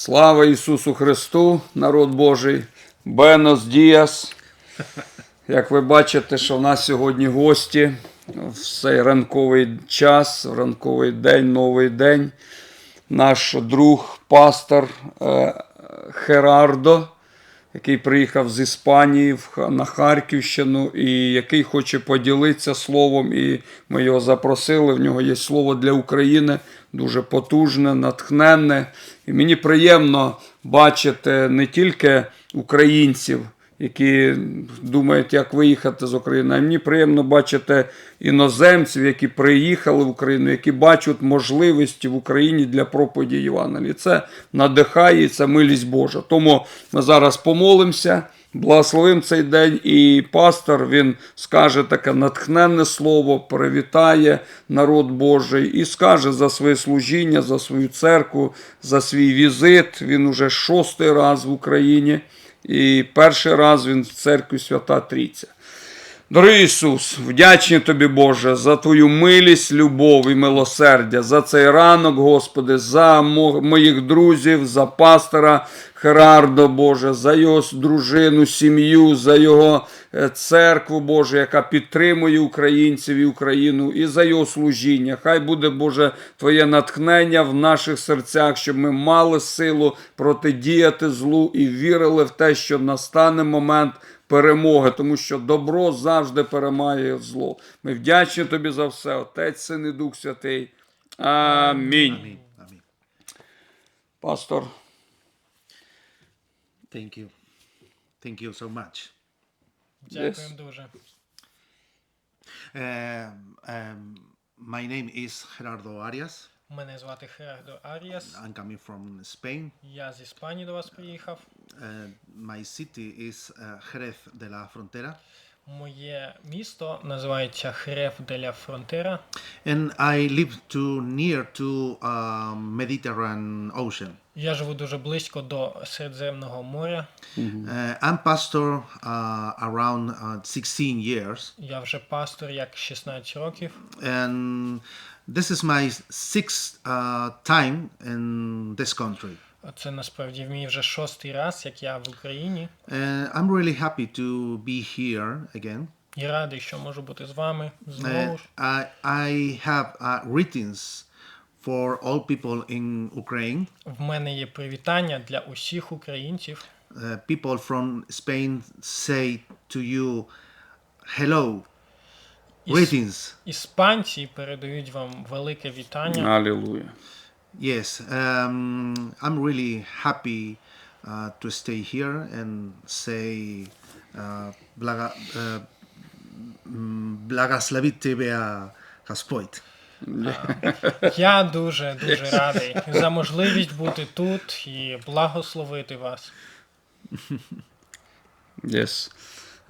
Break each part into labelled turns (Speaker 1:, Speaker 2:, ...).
Speaker 1: Слава Ісусу Христу, народ Божий, Бенос Діас. Як ви бачите, що в нас сьогодні гості в цей ранковий час, ранковий день, новий день. Наш друг, пастор е, Херардо, який приїхав з Іспанії на Харківщину, і який хоче поділитися словом. І ми його запросили. В нього є слово для України, дуже потужне, натхненне. І мені приємно бачити не тільки українців, які думають, як виїхати з України. А мені приємно бачити іноземців, які приїхали в Україну, які бачать можливості в Україні для проповіді Євангелії. Це надихає, і це милість Божа. Тому ми зараз помолимося. Благословим цей день, і пастор він скаже таке натхненне слово, привітає народ Божий і скаже за своє служіння, за свою церкву, за свій візит. Він уже шостий раз в Україні, і перший раз він в церкві Свята Трійця. Дорогий Ісус, вдячні тобі, Боже, за твою милість, любов і милосердя, за цей ранок, Господи, за моїх друзів, за пастора Херардо, Боже, за його дружину, сім'ю, за його е, церкву, Боже, яка підтримує українців і Україну, і за його служіння. Хай буде, Боже, Твоє натхнення в наших серцях, щоб ми мали силу протидіяти злу і вірили в те, що настане момент перемоги, тому що добро завжди перемагає зло. Ми вдячні тобі за все, Отець, Син і Дух Святий. Амінь.
Speaker 2: Amen. Amen.
Speaker 1: Пастор,
Speaker 2: Thank you. Thank you so much.
Speaker 3: Дякуємо дуже.
Speaker 2: Um, um, my name is Gerardo Arias.
Speaker 3: Мене звати Херардо Аріас.
Speaker 2: I'm coming from Spain.
Speaker 3: Я з Іспанії до вас приїхав.
Speaker 2: Uh, my city is uh, Jerez de la Frontera.
Speaker 3: Моє місто називається Хреф де ля Фронтера.
Speaker 2: And I live too near to um, Mediterranean Ocean.
Speaker 3: Я живу дуже близько до Середземного моря.
Speaker 2: Uh, I'm pastor uh, around uh, 16 years.
Speaker 3: Я вже пастор як 16 років.
Speaker 2: And this is my sixth uh, time in this country.
Speaker 3: Це насправді мій вже шостий раз, як я в Україні.
Speaker 2: And I'm really happy to be here again.
Speaker 3: І радий, що можу бути з вами
Speaker 2: Uh,
Speaker 3: знову ж.
Speaker 2: I, I have uh, greetings for all people in Ukraine.
Speaker 3: В мене є привітання для усіх українців.
Speaker 2: Uh, people from Spain say to you, hello,
Speaker 3: Іс-
Speaker 2: greetings.
Speaker 3: Іспанці передають вам велике вітання.
Speaker 1: алілуя.
Speaker 2: Yes, um, I'm really happy uh, to stay here and say, uh, blaga, uh, м, благословит тебя Господь.
Speaker 3: Я дуже дуже радий за можливість бути тут і благословити вас.
Speaker 1: Yes.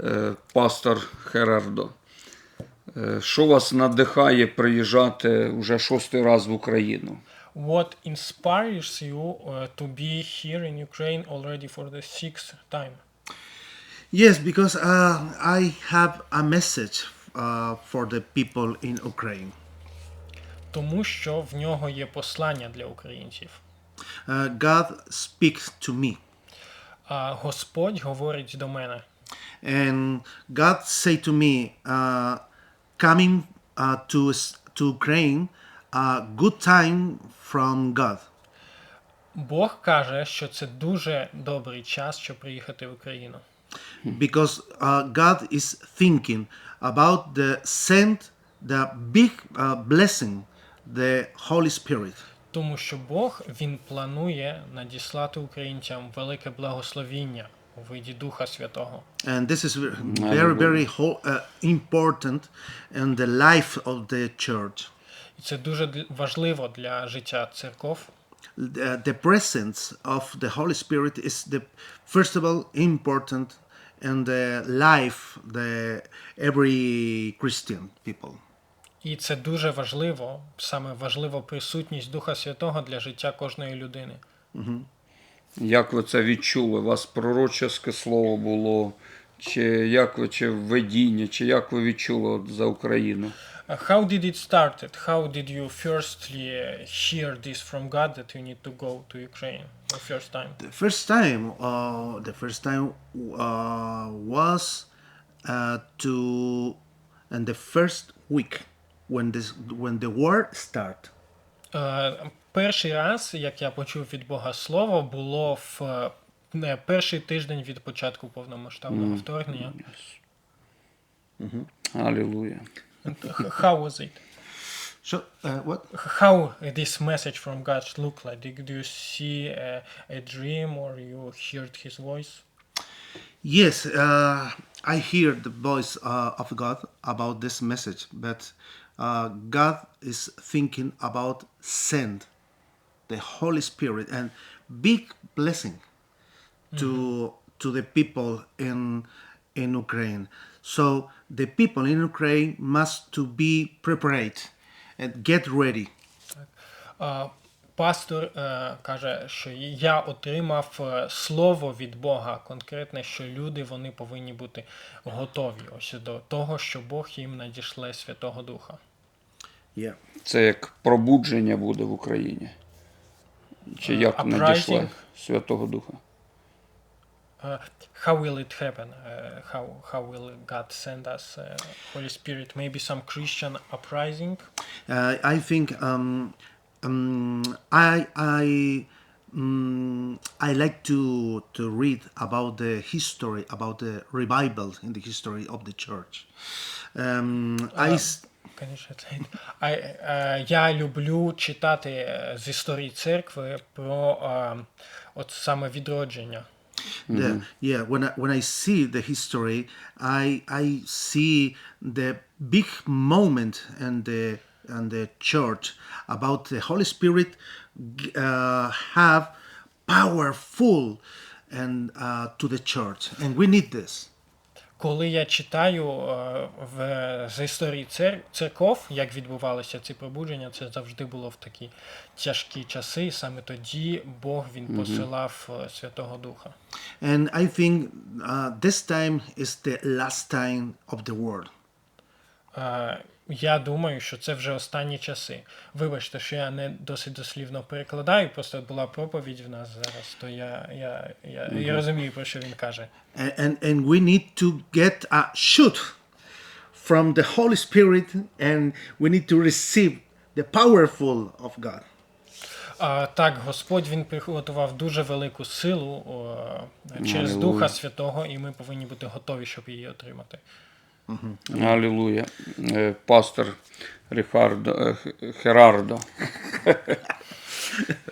Speaker 1: Е, Пастор Херардо. Е, Що вас надихає приїжджати вже шостий раз в Україну?
Speaker 3: What inspires you uh, to be here in Ukraine already for the sixth time?
Speaker 2: Yes, because uh, I have a message uh, for the people in Ukraine.
Speaker 3: Тому що в нього є послання для українців.
Speaker 2: Uh, God speaks to me,
Speaker 3: А Господь говорить до мене.
Speaker 2: and God say to me, uh, coming uh, to to Ukraine, a good time from God.
Speaker 3: Бог каже, що це дуже добрий час, щоб приїхати в Україну.
Speaker 2: because uh, God is thinking about the send the big uh, blessing, the Holy Spirit.
Speaker 3: Тому що Бог він планує надіслати українцям велике благословіння у виді Духа Святого.
Speaker 2: And this is very, very uh, important in the life of the church.
Speaker 3: І це дуже важливо для життя церков.
Speaker 2: The, the presence of the Holy Spirit is the first of all important in the life the every Christian people.
Speaker 3: І це дуже важливо, саме важливо присутність Духа Святого для життя кожної людини.
Speaker 1: Як ви це відчули? У вас пророчеське слово було чи як ви, чи видіння, чи як ви відчули от за Україну?
Speaker 3: Uh, How did it started? How did you firstly uh, hear this from God that you need to go to Ukraine the first time?
Speaker 2: The first time, uh, the first time uh, was uh, to, and the first week when this when the war start.
Speaker 3: Е, Перший раз, як я почув від Бога слово, було в е, не, перший тиждень від початку повномасштабного вторгнення.
Speaker 1: Алілуя.
Speaker 3: And How was it?
Speaker 2: So uh, what?
Speaker 3: How this message from God look like? Did do you see a, a dream or you heard His voice?
Speaker 2: Yes, uh, I hear the voice uh, of God about this message, but uh, God is thinking about send The Holy Spirit and big blessing to to the people in in Ukraine. So the people in Ukraine must to be prepared and get ready.
Speaker 3: Е, Пастор е, каже, що я отримав е, слово від Бога конкретне, що люди вони повинні бути готові ось до того, що Бог їм надішле Святого Духа.
Speaker 2: Yeah.
Speaker 1: Це як пробудження буде в Україні. Чи як
Speaker 3: uprising.
Speaker 1: надійшла Святого Духа?
Speaker 3: Uh, how will it happen? Uh, how how will God send us uh, Holy Spirit? Maybe some Christian uprising.
Speaker 2: Uh, I think um, um, I I um, I like to to read about the history about the revival in the history of the church. Um, I s-
Speaker 3: Конечно, це- А, е, я люблю читати е, з історії церкви про е, от саме відродження.
Speaker 2: the, yeah when I, when I see the history, I I see the big moment and the and the church about the Holy Spirit g- uh, have powerful and uh, to the church, and we need this.
Speaker 3: Коли я читаю е, в, з історії цер, церков, як відбувалися ці пробудження, це завжди було в такі тяжкі часи, і саме тоді Бог він посилав е, Святого Духа.
Speaker 2: And I think uh, this time is the last time of the world.
Speaker 3: Е, Я думаю, що це вже останні часи. Вибачте, що я не досить дослівно перекладаю, просто була проповідь в нас зараз, то я, я, я, я розумію, про що він каже.
Speaker 2: And, and, and we need to get a shoot from the Holy Spirit and we need to receive the powerful of God.
Speaker 3: А, так, Господь він приготував дуже велику силу о, через Духа Святого, і ми повинні бути готові, щоб її отримати.
Speaker 1: Алілуя. Е, Пастор Рихардо, е, Херардо.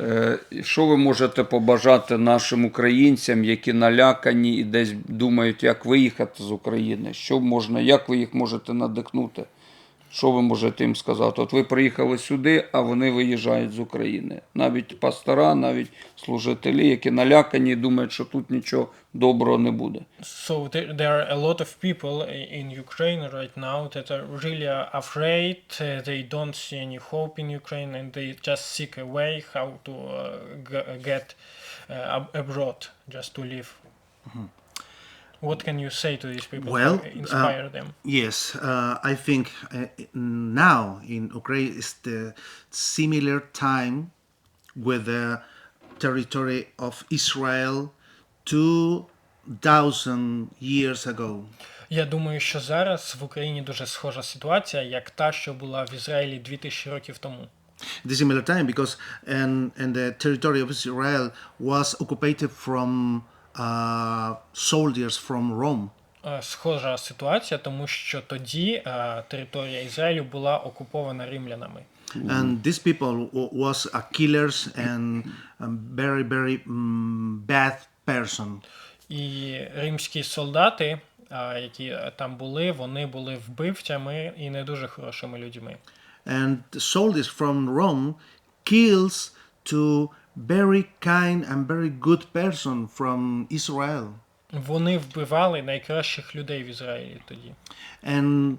Speaker 1: Е, Що ви можете побажати нашим українцям, які налякані і десь думають, як виїхати з України? Що можна, як ви їх можете надихнути? Що ви можете їм сказати? От ви приїхали сюди, а вони виїжджають з України. Навіть пастора, навіть служителі, які налякані і думають, що тут нічого доброго не буде.
Speaker 3: So there, are a lot of people in Ukraine right now that are really uh, afraid. Uh, they don't see any hope in Ukraine, and they just seek a way how to uh, get uh, abroad, just to live. What can you say to these people
Speaker 2: Well,
Speaker 3: to inspire them?
Speaker 2: Yes, uh, I think uh, now in Ukraine is the similar time with the territory of Israel 2000 years ago.
Speaker 3: Я думаю, що зараз в Україні дуже схожа ситуація, як та, що була в Ізраїлі 2000 років тому.
Speaker 2: The similar time because and and the territory of Israel was occupied from uh, soldiers from Rome.
Speaker 3: Е, Схожа ситуація, тому що тоді е, територія Ізраїлю була окупована римлянами.
Speaker 2: and these people was a killers and a very very bad person
Speaker 3: І римські солдати, а, які е, там були, вони були вбивцями і не дуже хорошими людьми.
Speaker 2: and the soldiers from rome kills to very kind and very good person from israel
Speaker 3: Вони вбивали найкращих людей в Ізраїлі тоді.
Speaker 2: and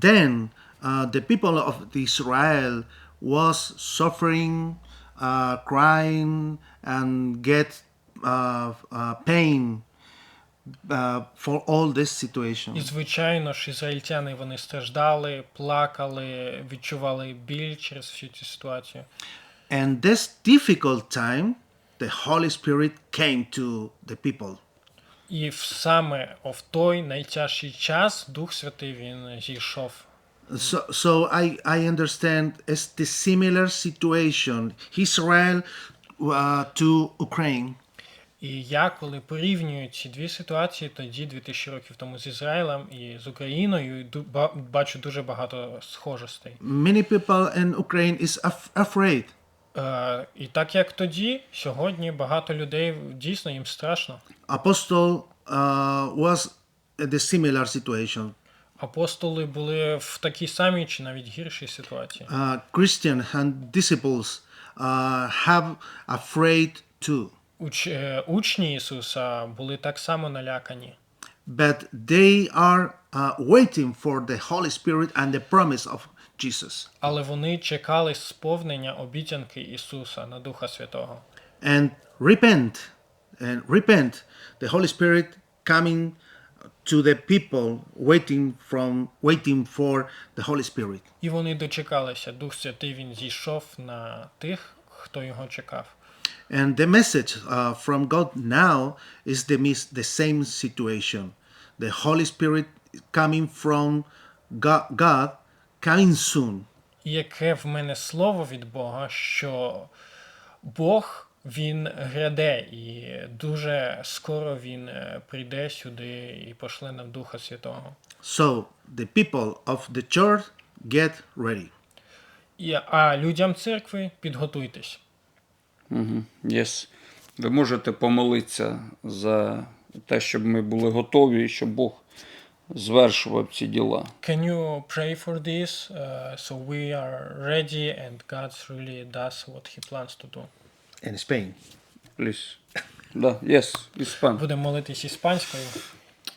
Speaker 2: then uh, the people of the israel was suffering uh, crying and get uh, uh, pain uh, for all this
Speaker 3: І
Speaker 2: situation.
Speaker 3: звичайно ж, ізраїльтяни вони страждали, плакали, відчували біль через всю цю ситуацію.
Speaker 2: And this difficult time, the Holy Spirit came to the people.
Speaker 3: І в саме в той найтяжчий час Дух Святий він зійшов.
Speaker 2: So, so I, I understand it's the similar situation Israel uh, to Ukraine.
Speaker 3: І я, коли порівнюю ці дві ситуації, тоді 2000 років тому з Ізраїлем і з Україною, ду- ба- бачу дуже багато схожостей.
Speaker 2: Many people in Ukraine is af- afraid.
Speaker 3: Е, і так як тоді, сьогодні багато людей дійсно їм страшно.
Speaker 2: Apostle uh, was in the similar situation.
Speaker 3: Апостоли були в такій самій чи навіть гіршій ситуації.
Speaker 2: Uh, Christian and disciples uh, have afraid too.
Speaker 3: Уч, е, учні Ісуса були так само налякані.
Speaker 2: But they are uh, waiting for the Holy Spirit and the promise of Jesus.
Speaker 3: Але вони чекали сповнення обіцянки Ісуса на Духа Святого.
Speaker 2: and repent and repent the holy spirit coming to the people waiting from waiting for the holy spirit
Speaker 3: І вони дочекалися. Дух Святий він зійшов на тих, хто його чекав.
Speaker 2: and the message uh, from god now is the mis- the same situation the holy spirit coming from god, god coming soon
Speaker 3: яке в мене слово від Бога, що Бог він гряде, і дуже скоро він е, прийде сюди і пошле нам Духа Святого.
Speaker 2: so the people of the church get ready
Speaker 3: І, а людям церкви підготуйтесь.
Speaker 1: Yes. Ви можете помолитися за те, щоб ми були готові і щоб Бог звершував ці діла.
Speaker 3: Can you pray for this uh, so we are ready and God really does what he plans to do?
Speaker 2: in spain
Speaker 1: Please. Да, yes, іспан.
Speaker 3: Будемо молитись іспанською.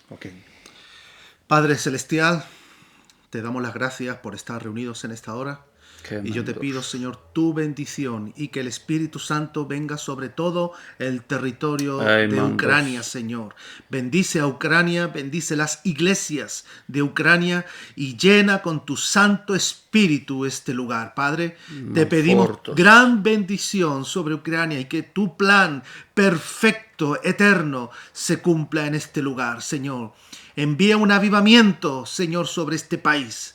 Speaker 2: Ok. Padre Celestial, te damos las gracias por estar reunidos en esta hora.
Speaker 1: Qué
Speaker 2: Y yo te pido, Señor, tu bendición y que el Espíritu Santo venga sobre todo el territorio
Speaker 1: Ay,
Speaker 2: de
Speaker 1: mandos.
Speaker 2: Ucrania, Señor. Bendice a Ucrania, bendice las iglesias de Ucrania y llena con tu Santo Espíritu este lugar, Padre. Te pedimos gran bendición sobre Ucrania y que tu plan perfecto, eterno, se cumpla en este lugar, Señor. Envía un avivamiento, Señor, sobre este país.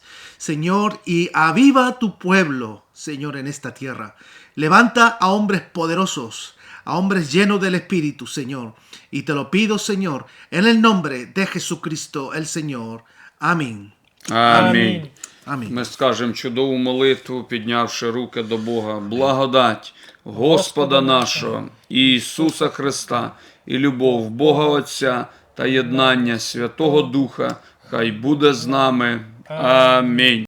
Speaker 2: Señor, y aviva tu pueblo, Señor, en esta tierra. Levanta a hombres poderosos, a hombres llenos del Espíritu, Señor. Y te lo pido, Señor, en el nombre de Jesucristo, el Señor. Amén.
Speaker 1: Амінь.
Speaker 2: Амінь.
Speaker 1: Ми скажемо чудову молитву, піднявши руки до Бога. Благодать Господа нашого Ісуса Христа, і любов Бога Отця та єднання Святого Духа, хай буде з нами. Амінь.